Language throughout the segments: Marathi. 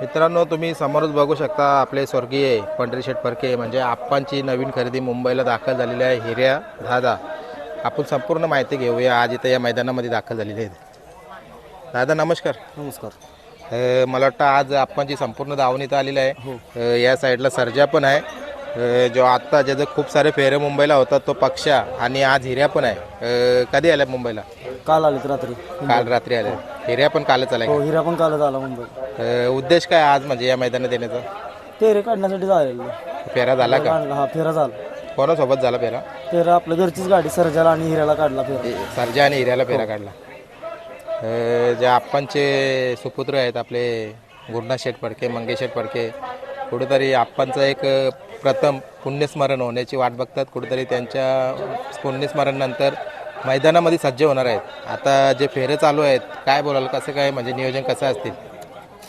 मित्रांनो तुम्ही समोरच बघू शकता आपले स्वर्गीय पंढरी शेठ फरके म्हणजे आप्पांची नवीन खरेदी मुंबईला दाखल झालेली आहे हिर्या दादा आपण संपूर्ण माहिती घेऊया. आज इथं या मैदानामध्ये दाखल झालेली आहे दादा नमस्कार. नमस्कार. अ, मला वाटतं आज आप्पांची संपूर्ण दावण इथं आलेली आहे. अ, या साईडला सर्जा पण आहे. अ, जो आत्ता ज्याचं खूप सारे फेरे मुंबईला होतात तो पक्षा आणि आज हिऱ्या पण आहे. अ, कधी आल्या मुंबईला? काल आलेत रात्री. काल रात्री आले हिऱ्या पण कालच आलाय हो हिरा पण कालच आला मुंबई अ, उद्देश काय आज म्हणजे या मैदानात येण्याचा? तेरे काढण्यासाठी झालेलं. फेरा झाला का? काढला हा फेरा झाला. कोणासोबत झाला फेरा? फेरा आपल्या घरचीच गाडी सर्जाला आणि हिऱ्याला काढला फेरा. सर्जा आणि हिऱ्याला फेरा काढला. अ, जे आप्पांचे सुपुत्र आहेत आपले गुरुनाथ शेठ फडके मंगेश शेठ फडके कुठेतरी आप्पांचं एक प्रथम पुण्यस्मरण होण्याची वाट बघतात. कुठेतरी त्यांच्या पुण्यस्मरण नंतर मैदानामध्ये सज्ज होणार आहेत. आता जे फेरे चालू आहेत काय बोलाल? कसं काय? म्हणजे नियोजन कसं असतील?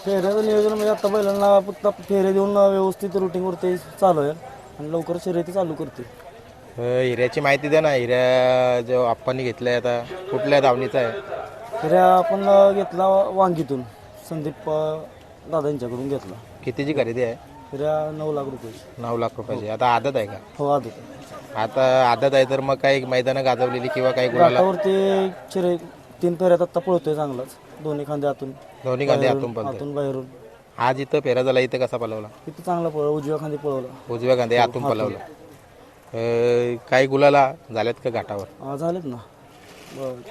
फेऱ्याचं नियोजन म्हणजे आता बैलांना फक्त फेरे देऊन व्यवस्थित रुटीनवरती चालू आहे. आणि लवकर शर्यती चालू करते हिऱ्याची माहिती द्या ना. हिऱ्या जो आप्पांनी घेतलाय आता कुठल्या धावणीचा आहे? फेऱ्या आपण घेतला वांगीतून. संदीप अं, दादा यांच्याकडून घेतला. कितीची खरेदी आहे? फेऱ्या नऊ लाख रुपये. नऊ लाख रुपयाची. आता आदत आहे का? हो आदत आता आदत आहे तर मग काही मैदानं गाजवलेली किंवा काही गुणाला घाटावरती शर्य तीन फेऱ्यात आता पळतोय चांगलाच. दोन्ही खांदे आतून. दोन्ही आतून आतून बाहेरून. आज इथं फेरा झाला इथं कसा पलवला किती चांगला पळला उजव्या खांदी पळवला. उजव्या कांदे आतून पलवला अं, काही गुलाला झाल्यात का घाटावर? हा, झालेत ना. ब-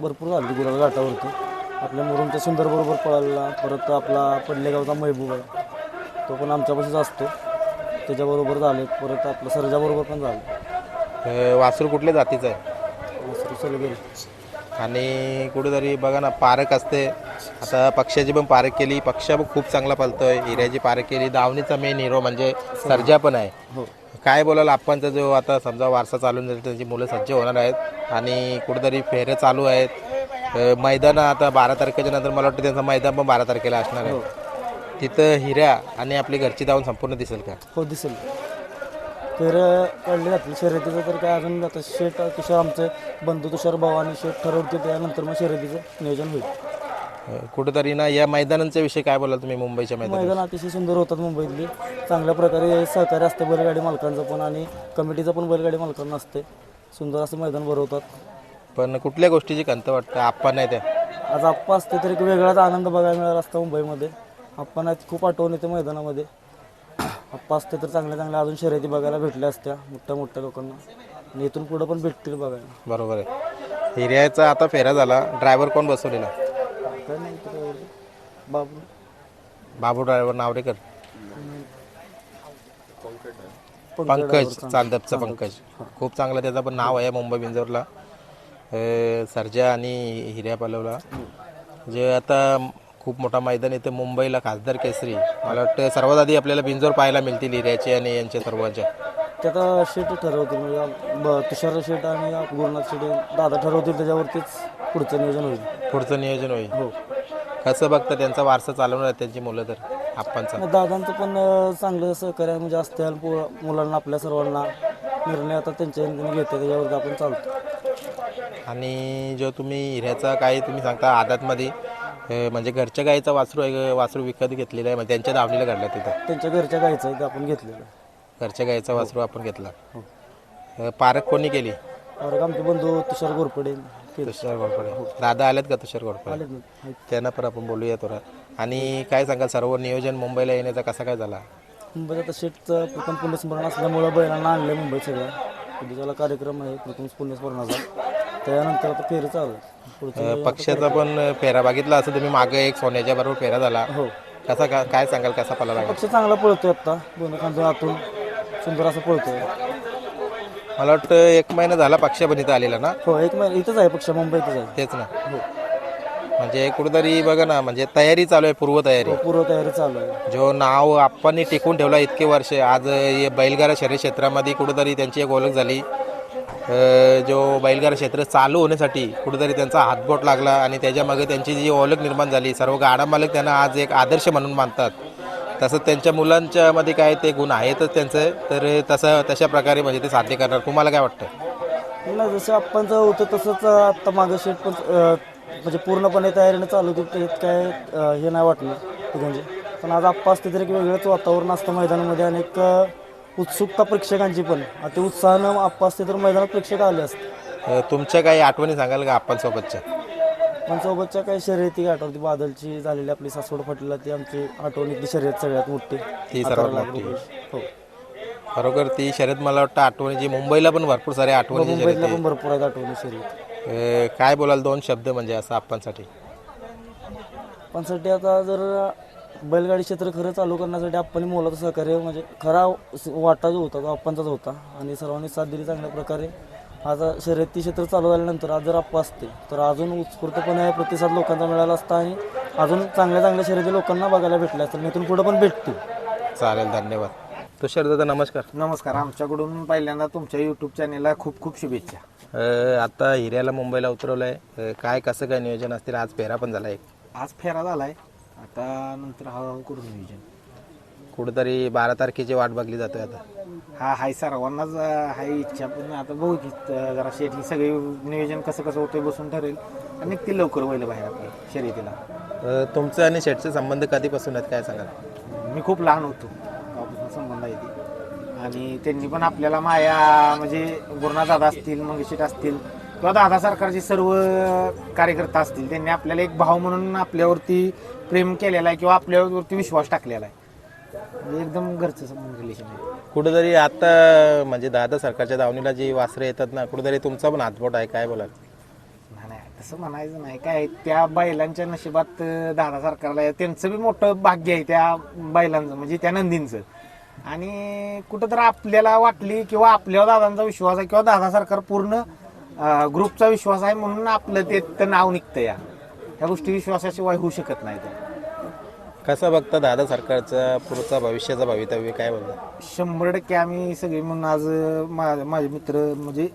भरपूर झाले गुलाल घाटावरती. आपल्या मुरुमच्या सुंदर बरोबर पळाला परत आपला पडलेगावचा महबूब आहे. तो पण आमच्यापाशीच असतो. त्याच्याबरोबर झाले परत आपलं सरजाबरोबर पण झालं. अं, वासरू कुठल्या जातीचं आहे? वासरू गेले आणि कुठेतरी बघा ना पारक असते. आता पक्षाची पण पारक केली. पक्षा पण खूप चांगला पळतोय हिऱ्याची पारक केली. दावणीचा मेन हिरो म्हणजे सर्जा पण आहे. हो. काय बोलाल आपणचा जो आता समजा वारसा चालून जाईल त्यांची मुलं सज्ज होणार आहेत. आणि कुठेतरी फेरे चालू आहेत. मैदान आता बारा तारखेच्या नंतर मला वाटतं त्यांचं मैदान पण बारा तारखेला असणार आहे. तिथं हिऱ्या आणि आपली घरची धावून संपूर्ण दिसेल का? हो दिसेल. फेर काढले जातील शर्यतीचं तर काय अजून आता शेट तुषार आमचे बंधू तुषार भाऊ आणि शेट ठरवते त्यानंतर मग शर्यतीचं नियोजन होईल. कुठेतरी ना या मैदानांच्या विषयी काय बोलाल तुम्ही मुंबईच्या मैदान मैदान अतिशय सुंदर होतात मुंबईतली. चांगल्या प्रकारे सहकार्य असते बैलगाडी मालकांचं पण आणि कमिटीचं पण बैलगाडी मालकांना असते सुंदर असं मैदान भरवतात पण कुठल्या गोष्टीची खंत वाटतं? आपण नाही त्या. आज आप्पा असते तर एक वेगळाच आनंद बघायला मिळाला असता मुंबईमध्ये. आप्पा नाही खूप आठवण येते मैदानामध्ये. आप्पा असते तर चांगल्या चांगल्या अजून शर्यती बघायला भेटल्या असत्या मोठ्या मोठ्या लोकांना. आणि इथून पुढं पण भेटतील बघायला. बरोबर आहे. हिऱ्याचा आता फेरा झाला. ड्रायव्हर कोण बसवलेला? काय नाही तर बाबू. बाबू ड्रायव्हर नावरेकर पंकज चांदपचा पंकज. खूप चांगलं त्याचं पण नाव आहे मुंबई बिंजोरला. सर्जा आणि हिऱ्या पलवला. जे आता खूप मोठा मैदान इथे मुंबईला खासदार केसरी. मला वाटतं सर्वात आधी आपल्याला बिंजोर पाहायला मिळतील हिऱ्याचे आणि यांच्या सर्वांच्या ते आता शेट ठरवतील म्हणजे ब- तुषार शेट आणि गुरुनाथ शेट दादा ठरवतील त्याच्यावरतीच पुढचं नियोजन होईल. पुढचं नियोजन होईल. हो. कसं बघतं त्यांचा वारसा चालवणार आहे त्यांची मुलं तर? आप्पांचा. मग दादांचं पण अं, चांगलं सहकार्य म्हणजे असते आणि पो- मुलांना आपल्या सर्वांना निर्णय आता त्यांच्या ह्याने घेते त्याच्यावरती आपण चालतो आणि जो तुम्ही हिऱ्याचा काही तुम्ही सांगता आदातमध्ये म्हणजे घरच्या गाईचा वासरू आहे वासरू विकत घेतलेला आहे म्हणजे त्यांच्या दावणीला काढला तिथं त्यांच्या घरच्या गायचं आहे ते आपण घेतलेलं घरच्या गाईचा वासरू आपण घेतला. अं, पारख कोणी केली? और आमचे बंधू तुषार घोरपडे केले. तुषार घोडपडे दादा आलेत का तुषार घोडपडे आलेत ना. आहेत. त्यांना पण आपण बोलूया थोडा. आणि काय सांगाल सर्व नियोजन मुंबईला येण्याचा कसा काय झाला? मुंबईत आता शेटचं प्रथम पुण्यस्मरण असल्यामुळं बैलांना आणले मुंबईत सगळ्या उद्याला कार्यक्रम आहे प्रथम पुण्यस्मरणाचा. त्यानंतर आता फेरी चालू आहे. पुढचं अं, पक्षाचा पण फेरा बघितला असं तुम्ही मागे एक सोन्याच्या बरोबर फेरा झाला. हो. कसा का काय सांगाल कसा पला लागला? पक्ष चांगला पळतोय आता. दोन्ही खांदे आतून सुंदर असं पळतोय. मला वाटतं एक महिना झाला पक्ष पण इथं आलेला ना? हो एक महिना इथंच आहे पक्ष मुंबईतच आहे. तेच ना. हो. म्हणजे कुठेतरी बघा ना म्हणजे तयारी चालू आहे पूर्व तयारी हो, पूर्व तयारी चालू आहे. जो नाव आपण टिकून ठेवला इतके वर्ष आज हे बैलगाडा शर्यत क्षेत्रामध्ये कुठेतरी त्यांची एक ओळख झाली. जो बैलगार क्षेत्र चालू होण्यासाठी कुठेतरी त्यांचा हातबोट लागला आणि त्याच्यामागे त्यांची जी ओळख निर्माण झाली सर्व गाडा मालक त्यांना आज एक आदर्श म्हणून मानतात. तसं त्यांच्या मुलांच्या मध्ये काय ते गुण आहेतच त्यांचं तर तसं तशा प्रकारे म्हणजे ते साध्य करणार. तुम्हाला काय वाटतं? ना जसं आपण होतं तसंच आत्ता मागं शेट पण म्हणजे पूर्णपणे तयारीने चालू होती काय हे नाही वाटलं. म्हणजे पण आज आप्पा असते तर एक वेगळंच वातावरण असतं मैदानामध्ये आणि एक उत्सुकता प्रेक्षकांची पण. अति उत्साहानं आप्पा असते तर मैदानात प्रेक्षक आले असते. अ, तुमच्या काही आठवणी सांगाल का आप्पांसोबतच्या? पण सोबतच्या काही शर्यती आठवती बादलची झालेली आपली सासवड फाटीला ती आमची आठवणीतली शर्यत सगळ्यात मोठी. ती सर्वात अकरा लाख मोठी. रुपये. हो. खरोखर ती शर्यत मला वाटतं आठवणीची. मुंबईला पण भरपूर साऱ्या आठवणीची शर्यत मुंबईतल्या पण भरपूर आहेत आठवणी शर्यत. आहे. अ, काय बोलाल दोन शब्द म्हणजे असं आप्पांसाठी? पण साठी आता जर बैलगाडी क्षेत्र खरं चालू करण्यासाठी आपण मोलाचं सहकार्य म्हणजे खरा वाटा जो होता तो आपणचाच होता. आणि सर्वांनी साथ दिली चांगल्या प्रकारे. आज शर्यती क्षेत्र चालू झाल्यानंतर आज जर आप्पा असते तर अजून उत्स्फूर्तपणे प्रतिसाद लोकांचा मिळाला असता आणि अजून चांगल्या चांगल्या शर्यती लोकांना बघायला भेटल्या असतील इथून पुढे पण भेटतील चालेल धन्यवाद. तुषार दादा नमस्कार. नमस्कार. आमच्याकडून पहिल्यांदा तुमच्या यूट्यूब चॅनेलला खूप खूप शुभेच्छा. अ, आता हिऱ्याला मुंबईला उतरवलं आहे काय कसं काय नियोजन असतील? आज फेरा पण झाला एक आज फेरा झालाय. आता नंतर हळूहळू करू नियोजन. कुठेतरी बारा तारखेची वाट बघली जाते आता. हा हाय सर्वांनाच अं, हाय इच्छा पण आता बघू की अं, जरा ही सगळी नियोजन कसं कसं होतंय बसून ठरेल. आणि निघतील लवकर होईल बाहेर आपल्या शर्यतीला. अ, तुमचं आणि शेटचे संबंध कधीपासून आहेत काय सांगाल? मी खूप लहान होतो. तेव्हापासून संबंध आहे ती. आणि त्यांनी पण आपल्याला माया म्हणजे गुरुनाथ दादा असतील मंगेशीट असतील किंवा दादा सरकारचे सर्व कार्यकर्ता असतील त्यांनी आपल्याला एक भाव म्हणून आपल्यावरती प्रेम केलेला आहे किंवा आपल्यावरती विश्वास टाकलेला आहे. म्हणजे एकदम घरचं संबंध रिलेशन आहे. कुठेतरी आता म्हणजे दादा सरकारच्या दावणीला जी वासरे येतात ना कुठेतरी तुमचा पण हातबोट आहे काय बोलाल? नाही, नाही तसं म्हणायचं नाही. काय त्या बैलांच्या नशिबात अं, दादा सरकारला आहे. त्यांचं बी मोठं भाग्य आहे त्या बैलांचं म्हणजे त्या नंदींचं. आणि कुठं तर आपल्याला वाटली किंवा आपल्यावर दादांचा विश्वास आहे किंवा दादा सरकार पूर्ण ग्रुपचा विश्वास आहे म्हणून आपलं ते ते नाव निघतं या. ह्या गोष्टी विश्वासाशिवाय होऊ शकत नाही त्या. कसं बघता दादा सरकारचा पुढचा भविष्याचा भवितव्य काय बोलता? शंभर टक्के आम्ही सगळे म्हणून आज मा- माझे मित्र म्हणजे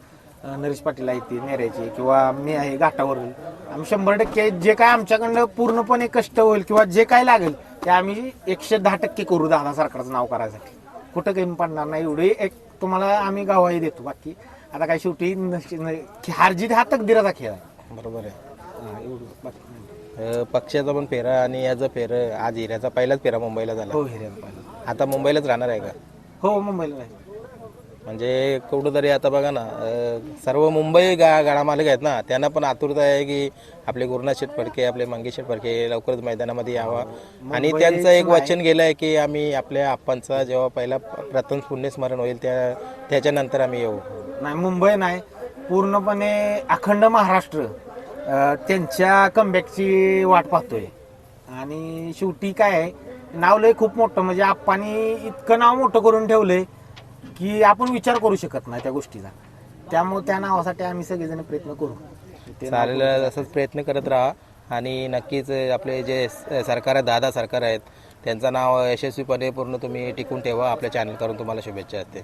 अं, नरेश पाटील आहेत ते नेऱ्याचे किंवा मी आहे घाटावर. आम्ही शंभर टक्के जे काय आमच्याकडनं पूर्णपणे कष्ट होईल किंवा जे काय लागेल ते आम्ही एकशे दहा टक्के करू दादा सरकारचं नाव करायसाठी. कुठं काही पडणार नाही. एवढे एक तुम्हाला आम्ही गावाही देतो. बाकी आता काय शेवटी नश- न- हारजीत हा तकदिराचा खेळ आहे. बरोबर आहे. अ, पक्षाचा पण फेरा आणि याचा फेर आज हिऱ्याचा पहिलाच फेरा मुंबईला झाला. हो पाहिजे आता मुंबईलाच राहणार आहे का? हो मुंबईला नाही म्हणजे कुठंतरी आता बघा ना अ, सर्व मुंबई गा गाडा मालक आहेत ना त्यांना पण आतुरता आहे की आपले गुरुनाथ शेठ फडके आपले मंगेश शेठ फडके लवकरच मैदानामध्ये यावा. आणि त्यांचं एक वचन गेलं आहे की आम्ही आपल्या आप्पांचा जेव्हा पहिला प्रथम पुण्यस्मरण होईल त्या त्याच्यानंतर आम्ही येऊ. नाही मुंबई नाही. पूर्णपणे अखंड महाराष्ट्र. अं, त्यांच्या कमबॅकची वाट पाहतोय. आणि शेवटी काय आहे नाव लय खूप मोठं म्हणजे आप्पानी इतकं नाव मोठं करून ठेवलंय की आपण विचार करू शकत नाही त्या गोष्टीचा. त्यामुळे त्या नावासाठी आम्ही सगळेजण प्रयत्न करू. ते नाव चालेल असंच प्रयत्न करत राहा. आणि नक्कीच आपले जे स- सरकार आहे दादा सरकार आहेत त्यांचं नाव यशस्वीपणे पूर्ण तुम्ही टिकून ठेवा. आपल्या चॅनल करून तुम्हाला शुभेच्छा असते